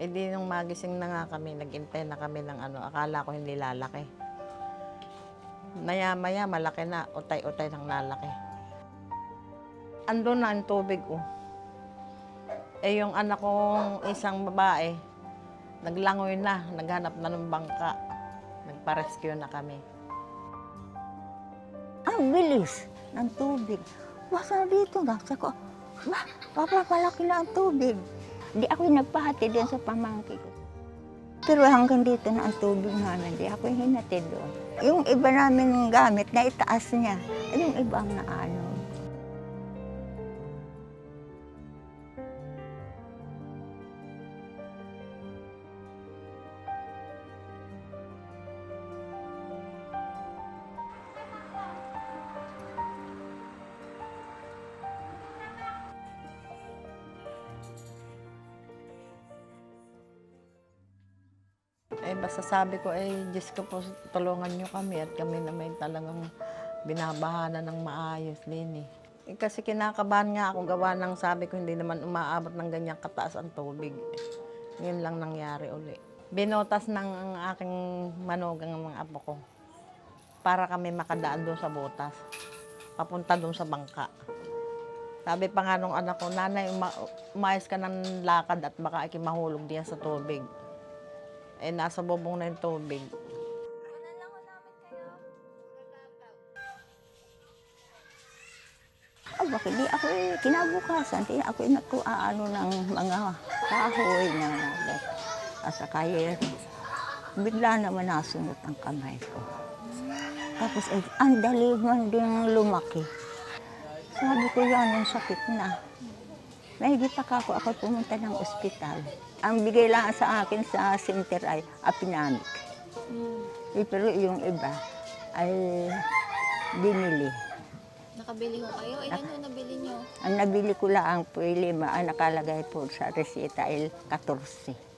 Eh di nung magising na nga kami, nag-intay na kami ng ano, akala ko hindi lalaki. Maya-maya, malaki na, utay-utay ng lalaki. Ando na ang tubig, oh. Eh yung anak kong isang babae, naglangoy na, naghanap na ng bangka. Nagpa-rescue na kami. Ang bilis ng tubig. Basta dito na. Sabi ko, ba, papapalaki na ang tubig. Di ako yung nagpahati doon sa pamangkin ko. Pero hanggang dito na ang tubig namin, di ako hinatid doon. Yung iba namin gamit, na itaas niya. Yung iba ang naano. Eh, basta sabi ko, eh, Diyos ko po, tulungan niyo kami at kami na may talagang binabahanan ng maayos din eh. Eh, Kasi kinakabahan nga ako gawa ng sabi ko, hindi naman umaabot ng ganyang kataas ang tubig. Ngayon lang nangyari uli. Binotas ng aking manugang ng mga apo ko para kami makadaan doon sa butas. Papunta doon sa bangka. Sabi pa nga nung anak ko, nanay, uma- umayos ka ng lakad at baka ikimahulog diyan sa tubig. Eh, nasa bubong na yung tubig. Ah, bakit di ako eh, kinabukasan, di ako yung nagkuaano ng mga kahoy na nagat. Asa kaya, bigla naman nasunod ang kamay ko. Tapos eh, ang dali man din lumaki. Sabi ko yan, yung sakit na. Mahigit pa ako, ako pumunta ng ospital. Ang bigay lang sa akin sa center ay apinamic. Eh, pero yung iba ay binili. Nakabili ho kayo? Ilan ho nabili nyo? Ang nabili ko lang po ay lima, ang nakalagay po sa resita ay 14.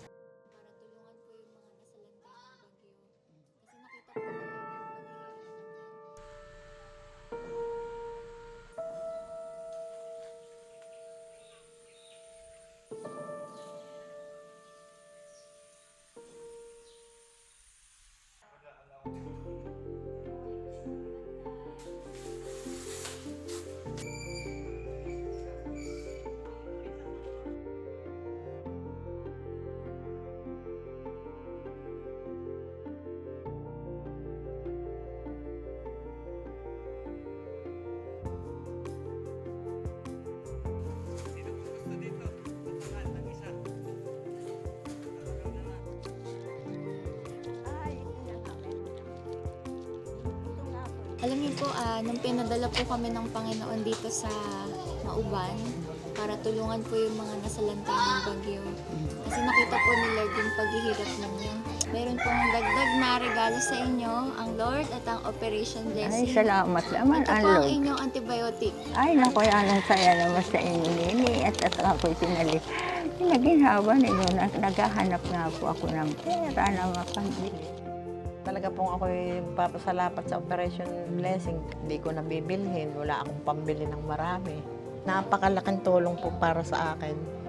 Alam niyo po, ah, nung pinadala po kami ng Panginoon dito sa Mauban, para tulungan po yung mga nasalanta ng bagyo. Kasi nakita po ni Lord yung paghihirap ninyo. Meron pong dagdag na regalo sa inyo, ang Lord at ang Operation Ay, Blessing. salamat naman, Ito ang po ang Lord. inyong antibiotic. Ay, naku, anong saya naman sa inyo, Nini. At at ako'y sinali. Naginhawa ninyo, nag naghahanap nga po ako ng pera na mapambili. Talaga pong ako'y papasalamat sa Operation Blessing. Hindi ko nabibilhin. Wala akong pambili ng marami. Napakalaking tulong po para sa akin.